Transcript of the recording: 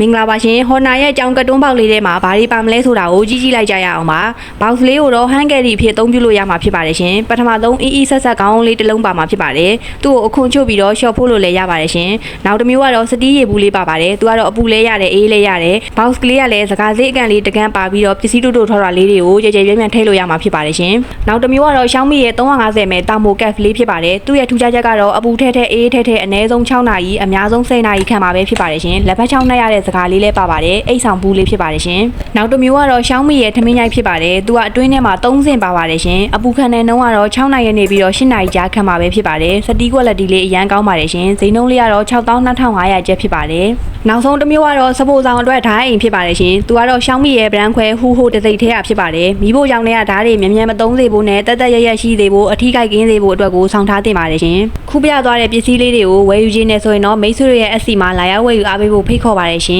မင်္ဂလာပါရှင်ဟော်နာရဲ့အကြောင်းကတွန်းပေါက်လေးထဲမှာဘာတွေပါမလဲဆိုတာကိုကြည့်ကြည့်လိုက်ကြရအောင်ပါဘောက်စ်လေးကိုတော့ဟန်ကယ်ရီဖြစ်အသုံးပြုလို့ရမှာဖြစ်ပါတယ်ရှင်ပထမဆုံးအီအီဆက်ဆက်ကောင်းလေးတစ်လုံးပါမှာဖြစ်ပါတယ်သူ့ကိုအခုချုပ်ပြီးတော့ရှော့ဖို့လို့လည်းရပါတယ်ရှင်နောက်တစ်မျိုးကတော့စတီးရေဘူးလေးပါပါတယ်သူကတော့အပူလဲရတယ်အေးလဲရတယ်ဘောက်စ်ကလေးကလည်းစကားစိအကန့်လေးတကန်းပါပြီးတော့ပစ္စည်းတို့တို့ထော်တာလေးတွေကိုကြဲကြဲပြန့်ပြန့်ထည့်လို့ရမှာဖြစ်ပါတယ်ရှင်နောက်တစ်မျိုးကတော့ Xiaomi ရဲ့350မဲ့တာမိုကက်လေးဖြစ်ပါတယ်သူ့ရဲ့ထူးခြားချက်ကတော့အပူထဲထဲအေးထဲထဲအနည်းဆုံး6နာရီအများဆုံး10နာရီခန့်ပါပဲဖြစ်ပါတယ်ရှင်လက်ဖက်ချောင်းနှက်ရတဲ့စကားလေးလည်းပါပါတယ်အိတ်ဆောင်ဘူးလေးဖြစ်ပါတယ်ရှင်နောက်တစ်မျိုးကတော့ Xiaomi ရဲ့ထမင်းရိုက်ဖြစ်ပါတယ်သူကအတွင်းထဲမှာ3စင်ပါပါတယ်ရှင်အပူခံတဲ့နှုန်းကတော့6နာရီနေပြီးတော့10နာရီကြာခန့်ပါပဲဖြစ်ပါတယ်စတီး quality လေးအရန်ကောင်းပါတယ်ရှင်ဈေးနှုန်းလေးကတော့62,500ကျပ်ဖြစ်ပါတယ်နောက်ဆုံးတစ်မျိုးကတော့စပိုဆောင်အတွက်ဓာတ်အိမ်ဖြစ်ပါတယ်ရှင်သူကတော့ Xiaomi ရဲ့ brand ခွဲဟူဟိုတစ်စိတ်ထဲရဖြစ်ပါတယ်မိဖို့ကြောင့်လည်းဓာတ်တွေမြန်မြန်မသုံးစေဖို့နဲ့တက်တက်ရရရှိစေဖို့အထီးကိုက်ကင်းစေဖို့အတွက်ကိုဆောင်ထားတင်ပါတယ်ရှင်ခုပြသွားတဲ့ပစ္စည်းလေးတွေကိုဝယ်ယူခြင်းနဲ့ဆိုရင်တော့မိတ်ဆွေတို့ရဲ့အစီမှာလာရောက်ဝယ်ယူအားပေးဖို့ဖိတ်ခေါ်ပါတယ်ရှင်